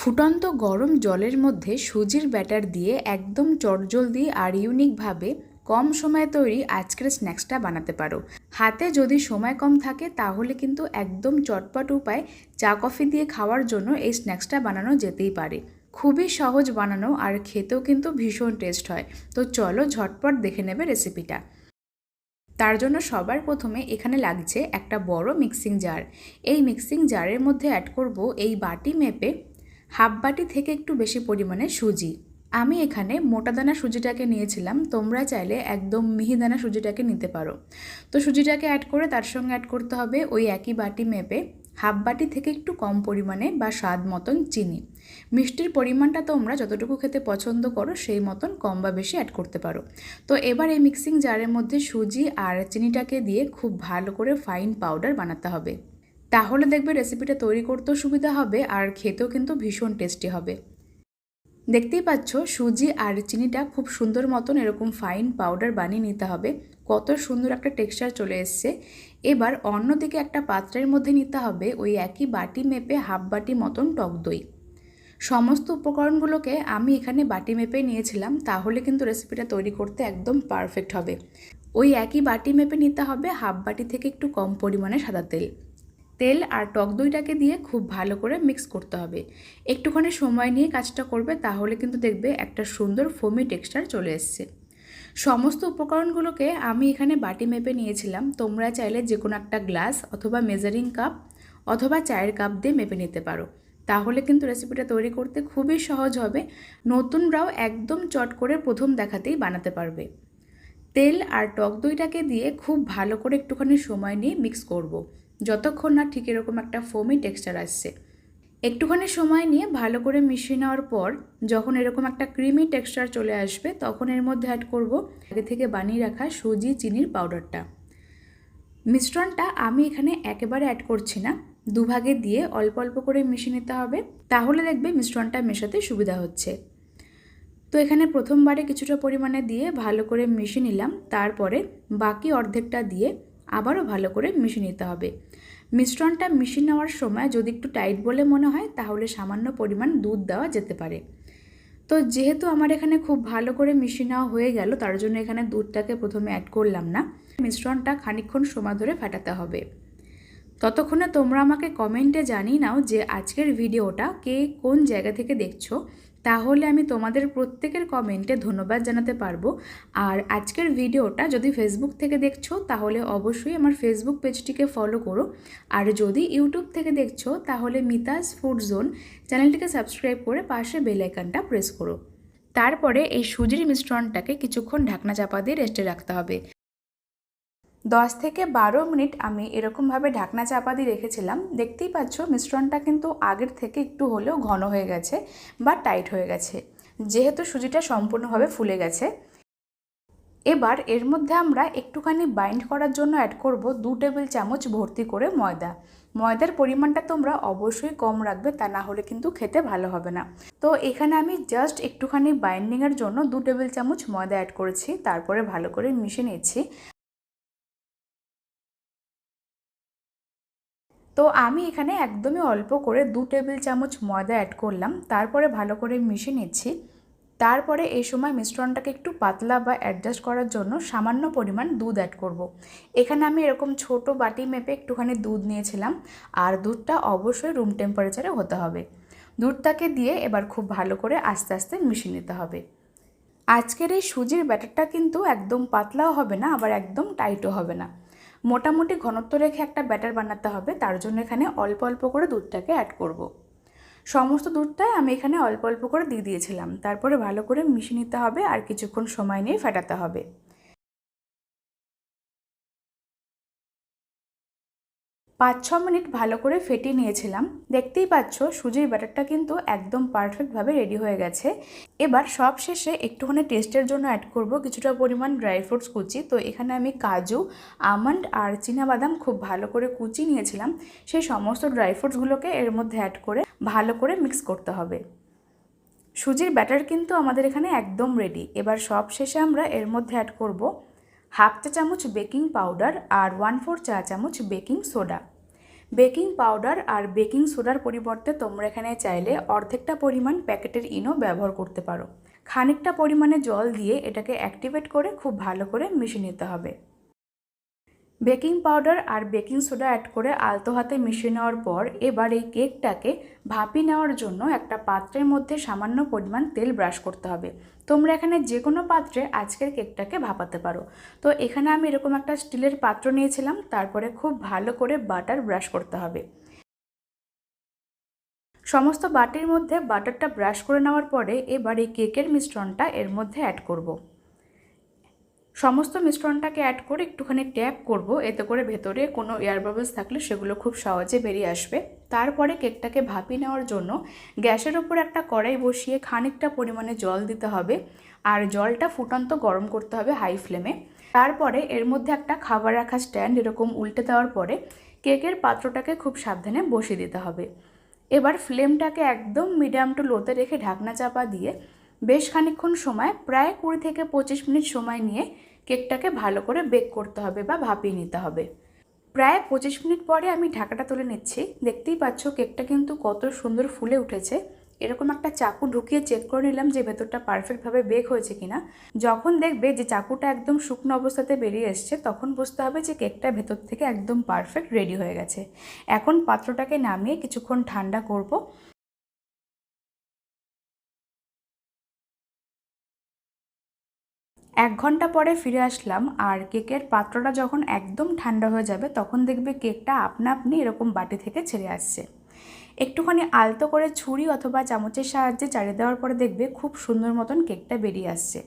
ফুটন্ত গরম জলের মধ্যে সুজির ব্যাটার দিয়ে একদম চটজলদি আর ইউনিকভাবে কম সময়ে তৈরি আজকের স্ন্যাক্সটা বানাতে পারো। হাতে যদি সময় কম থাকে, তাহলে কিন্তু একদম চটপট উপায় চা কফি দিয়ে খাওয়ার জন্য এই স্ন্যাক্সটা বানানো যেতেই পারে। খুবই সহজ বানানো আর খেতেও কিন্তু ভীষণ টেস্ট হয়। তো চলো ঝটপট দেখে নেবে রেসিপিটা। তার জন্য সবার প্রথমে এখানে লাগছে একটা বড় মিক্সিং জার। এই মিক্সিং জারের মধ্যে অ্যাড করব এই বাটি মেপে হাফ বাটি থেকে একটু বেশি পরিমাণে সুজি। আমি এখানে মোটা দানা সুজিটাকে নিয়েছিলাম, তোমরা চাইলে একদম মিহিদানা সুজিটাকে নিতে পারো। তো সুজিটাকে অ্যাড করে তার সঙ্গে অ্যাড করতে হবে ওই একই বাটি মেপে হাফ বাটি থেকে একটু কম পরিমাণে বা স্বাদ মতন চিনি। মিষ্টির পরিমাণটা তোমরা যতটুকু খেতে পছন্দ করো সেই মতন কম বা বেশি অ্যাড করতে পারো। তো এবার এই মিক্সিং জারের মধ্যে সুজি আর চিনিটাকে দিয়ে খুব ভালো করে ফাইন পাউডার বানাতে হবে। তাহলে দেখবে রেসিপিটা তৈরি করতেও সুবিধা হবে আর খেতেও কিন্তু ভীষণ টেস্টি হবে। দেখতেই পাচ্ছ, সুজি আর চিনিটা খুব সুন্দর মতন এরকম ফাইন পাউডার বানিয়ে নিতে হবে। কত সুন্দর একটা টেক্সচার চলে এসছে। এবার অন্যদিকে একটা পাত্রের মধ্যে নিতে হবে ওই একই বাটি মেপে হাফ বাটি মতন টক দই। সমস্ত উপকরণগুলোকে আমি এখানে বাটি মেপে নিয়েছিলাম, তাহলে কিন্তু রেসিপিটা তৈরি করতে একদম পারফেক্ট হবে। ওই একই বাটি মেপে নিতে হবে হাফ বাটি থেকে একটু কম পরিমাণে সাদা তেল। তেল আর টক দইটাকে দিয়ে খুব ভালো করে মিক্স করতে হবে। একটুখানি সময় নিয়ে কাজটা করবে তাহলে কিন্তু দেখবে একটা সুন্দর ফোমি টেক্সচার চলে এসছে। সমস্ত উপকরণগুলোকে আমি এখানে বাটি মেপে নিয়েছিলাম। তোমরা চাইলে যে কোনো একটা গ্লাস অথবা মেজারিং কাপ অথবা চায়ের কাপ দিয়ে মেপে নিতে পারো। তাহলে কিন্তু রেসিপিটা তৈরি করতে খুবই সহজ হবে। নতুনরাও একদম চট করে প্রথম দেখাতেই বানাতে পারবে। তেল আর টক দইটাকে দিয়ে খুব ভালো করে একটুখানি সময় নিয়ে মিক্স করব। যতক্ষণ না ঠিক এরকম একটা ফোমি টেক্সচার আসছে। একটুখানি সময় নিয়ে ভালো করে মিশিয়ে নেওয়ার পর যখন এরকম একটা ক্রিমি টেক্সচার চলে আসবে, তখন এর মধ্যে অ্যাড করব আগে থেকে বানিয়ে রাখা সুজি চিনির পাউডারটা মিশ্রণটা আমি এখানে একেবারে অ্যাড করছি না। দুভাগে দিয়ে অল্প অল্প করে মিশিয়ে নিতে হবে। তাহলে দেখবে মিশ্রণটা মেশাতে সুবিধা হচ্ছে। তো এখানে প্রথমবারে কিছুটা পরিমাণে দিয়ে ভালো করে মিশিয়ে নিলাম। তারপরে বাকি অর্ধেকটা দিয়ে আবারও ভালো করে মিশিয়ে নিতে হবে। মিশ্রণটা মিশিয়ে নেওয়ার সময় যদি একটু টাইট বলে মনে হয়, তাহলে সামান্য পরিমাণ দুধ দেওয়া যেতে পারে। তো যেহেতু আমার এখানে খুব ভালো করে মিশিয়ে নেওয়া হয়ে গেল, তার জন্য এখানে দুধটাকে প্রথমে অ্যাড করলাম না। মিশ্রণটা খানিক্ষণ সময় ধরে ফাটাতে হবে। ততক্ষণে তোমরা আমাকে কমেন্টে জানিয়ে নাও যে আজকের ভিডিওটা কে কোন জায়গা থেকে দেখছ। তাহলে আমি তোমাদের প্রত্যেকের কমেন্টে ধন্যবাদ জানাতে পারব। আর আজকের ভিডিওটা যদি ফেসবুক থেকে দেখছ, তাহলে অবশ্যই আমার ফেসবুক পেজটিকে ফলো করো। আর যদি ইউটিউব থেকে দেখছ, তাহলে মিতাস ফুড জোন চ্যানেলটিকে সাবস্ক্রাইব করে পাশে বেলাইকানটা প্রেস করো। তারপরে এই সুজির মিশ্রণটাকে কিছুক্ষণ ঢাকনা চাপা দিয়ে রেস্টে রাখতে হবে। দশ থেকে বারো মিনিট আমি এরকমভাবে ঢাকনা চাপা দিয়ে রেখেছিলাম। দেখতেই পাচ্ছ, মিশ্রণটা কিন্তু আগের থেকে একটু হলেও ঘন হয়ে গেছে বা টাইট হয়ে গেছে। যেহেতু সুজিটা সম্পূর্ণভাবে ফুলে গেছে। এবার এর মধ্যে আমরা একটুখানি বাইন্ড করার জন্য অ্যাড করব দু টেবিল চামচ ভর্তি করে ময়দা। ময়দার পরিমাণটা তোমরা অবশ্যই কম রাখবে, তা না হলে কিন্তু খেতে ভালো হবে না। তো এখানে আমি জাস্ট একটুখানি বাইন্ডিংয়ের জন্য দু টেবিল চামচ ময়দা অ্যাড করেছি, তারপরে ভালো করে মিশে নিচ্ছি তো আমি এখানে একদমই অল্প করে দু টেবিল চামচ ময়দা অ্যাড করলাম, তারপরে ভালো করে মিশিয়ে নিচ্ছি। তারপরে এই সময় মিশ্রণটাকে একটু পাতলা বা অ্যাডজাস্ট করার জন্য সামান্য পরিমাণ দুধ অ্যাড করব। এখানে আমি এরকম ছোট বাটি মেপে একটুখানি দুধ নিয়েছিলাম, আর দুধটা অবশ্যই রুম টেম্পারেচারে হতে হবে। দুধটাকে দিয়ে এবার খুব ভালো করে আস্তে আস্তে মিশিয়ে নিতে হবে। আজকের এই সুজির ব্যাটারটা কিন্তু একদম পাতলাও হবে না, আবার একদম টাইটও হবে না। মোটামুটি ঘনত্ব রেখে একটা ব্যাটার বানাতে হবে, তার জন্য এখানে অল্প অল্প করে দুধটাকে অ্যাড করব। সমস্ত দুধটাই আমি এখানে অল্প অল্প করে দিয়ে দিয়েছিলাম তারপরে ভালো করে মিশিয়ে নিতে হবে আর কিছুক্ষণ সময় নিয়ে ফেটাতে হবে পাঁচ ছ মিনিট ভালো করে ফেটিয়ে নিয়েছিলাম। দেখতেই পাচ্ছ, সুজির ব্যাটারটা কিন্তু একদম পারফেক্টভাবে রেডি হয়ে গেছে। এবার সব শেষে একটুখানি টেস্টের জন্য অ্যাড করব কিছুটা পরিমাণ ড্রাই ফ্রুটস কুচি। তো এখানে আমি কাজু আমন্ড আর বাদাম খুব ভালো করে কুচি নিয়েছিলাম। সেই সমস্ত ড্রাই ফ্রুটসগুলোকে এর মধ্যে অ্যাড করে ভালো করে মিক্স করতে হবে। সুজির ব্যাটার কিন্তু আমাদের এখানে একদম রেডি এবার সব শেষে আমরা এর মধ্যে অ্যাড করব হাফ চা চামচ বেকিং পাউডার আর ওয়ান ফোর চা চামচ বেকিং সোডা। বেকিং পাউডার আর বেকিং সোডার পরিবর্তে তোমরা এখানে চাইলে অর্ধেকটা পরিমাণ প্যাকেটের ইনো ব্যবহার করতে পারো। খানিকটা পরিমাণে জল দিয়ে এটাকে অ্যাক্টিভেট করে খুব ভালো করে মিশিয়ে নিতে হবে। বেকিং পাউডার আর বেকিং সোডা অ্যাড করে আলতো হাতে মিশিয়ে নেওয়ার পর এবার এই কেকটাকে ভাপি নেওয়ার জন্য একটা পাত্রের মধ্যে সামান্য পরিমাণ তেল ব্রাশ করতে হবে। তোমরা এখানে যে কোনো পাত্রে আজকের কেকটাকে ভাপাতে পারো। তো এখানে আমি এরকম একটা স্টিলের পাত্র নিয়েছিলাম, তারপরে খুব ভালো করে বাটার ব্রাশ করতে হবে। সমস্ত বাটির মধ্যে বাটারটা ব্রাশ করে নেওয়ার পরে এবার এই কেকের মিশ্রণটা এর মধ্যে অ্যাড করব। সমস্ত মিশ্রণটাকে অ্যাড করে একটুখানি ট্যাপ করব। এতে করে ভেতরে কোনো এয়ার বাবলস থাকলে সেগুলো খুব সহজে বেরিয়ে আসবে। তারপরে কেকটাকে ভাপিয়ে নেওয়ার জন্য গ্যাসের ওপর একটা কড়াই বসিয়ে খানিকটা পরিমাণে জল দিতে হবে। আর জলটা ফুটন্ত গরম করতে হবে হাই ফ্লেমে তারপরে এর মধ্যে একটা খাবার রাখা স্ট্যান্ড এরকম উল্টে দেওয়ার পরে কেকের পাত্রটাকে খুব সাবধানে বসিয়ে দিতে হবে। এবার ফ্লেমটাকে একদম মিডিয়াম টু লোতে রেখে ঢাকনা চাপা দিয়ে বেশ খানিক্ষণ সময়, প্রায় কুড়ি থেকে পঁচিশ মিনিট সময় নিয়ে কেকটাকে ভালো করে বেক করতে হবে বা ভাপিয়ে নিতে হবে। প্রায় পঁচিশ মিনিট পরে আমি ঢাকাটা তুলে নিচ্ছি। দেখতেই পাচ্ছ কেকটা কিন্তু কত সুন্দর ফুলে উঠেছে। এরকম একটা চাকু ঢুকিয়ে চেক করে নিলাম যে ভেতরটা পারফেক্টভাবে বেক হয়েছে কিনা। যখন দেখবে যে চাকুটা একদম শুকনো অবস্থাতে বেরিয়ে এসছে, তখন বুঝতে হবে যে কেকটা ভেতর থেকে একদম পারফেক্ট রেডি হয়ে গেছে। এখন পাত্রটাকে নামিয়ে কিছুক্ষণ ঠান্ডা করব। এক ঘণ্টা পরে ফিরে আসলাম, আর কেকের পাত্রটা যখন একদম ঠান্ডা হয়ে যাবে, তখন দেখবে কেকটা আপনা আপনি এরকম বাটি থেকে ছেড়ে আসছে। একটুখানি আলতো করে ছুরি অথবা চামচের সাহায্যে চাড়িয়ে দেওয়ার পরে দেখবে খুব সুন্দর মতন কেকটা বেরিয়ে আসছে।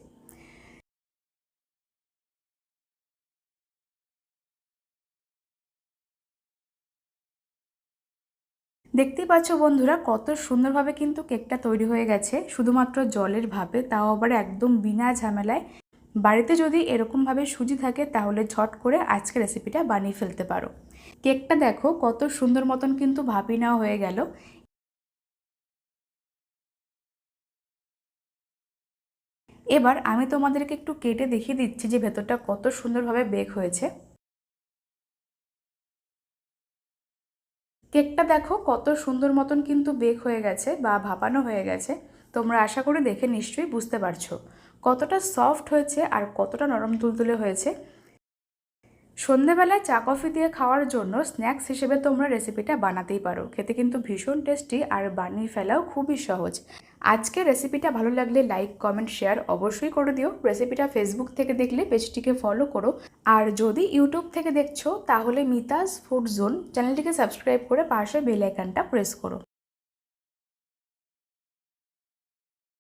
দেখতেই পাচ্ছ বন্ধুরা, কত সুন্দরভাবে কিন্তু কেকটা তৈরি হয়ে গেছে, শুধুমাত্র জলের ভাবে তাও আবার একদম বিনা ঝামেলায়। বাড়িতে যদি এরকমভাবে সুজি থাকে, তাহলে ঝট করে আজকে রেসিপিটা বানিয়ে ফেলতে পারো। কেকটা দেখো, কত সুন্দর মতন কিন্তু ভাপি নেওয়া হয়ে গেল। এবার আমি তোমাদেরকে একটু কেটে দেখিয়ে দিচ্ছি যে ভেতরটা কত সুন্দরভাবে বেক হয়েছে। কেকটা দেখো, কত সুন্দর মতন কিন্তু বেক হয়ে গেছে বা ভাপানো হয়ে গেছে। তোমরা আশা করে দেখে নিশ্চয়ই বুঝতে পারছ কতটা সফট হয়েছে আর কতটা নরম তুলতুলে হয়েছে। সন্ধেবেলায় চা কফি দিয়ে খাওয়ার জন্য স্ন্যাক্স হিসেবে তোমরা রেসিপিটা বানাতেই পারো। খেতে কিন্তু ভীষণ টেস্টি আর বানিয়ে ফেলাও খুবই সহজ। আজকে রেসিপিটা ভালো লাগলে লাইক কমেন্ট শেয়ার অবশ্যই করে দিও। রেসিপিটা ফেসবুক থেকে দেখলে পেজটিকে ফলো করো। আর যদি ইউটিউব থেকে দেখছ, তাহলে মিতাস ফুড জোন চ্যানেলটিকে সাবস্ক্রাইব করে পাশে বেল প্রেস করো।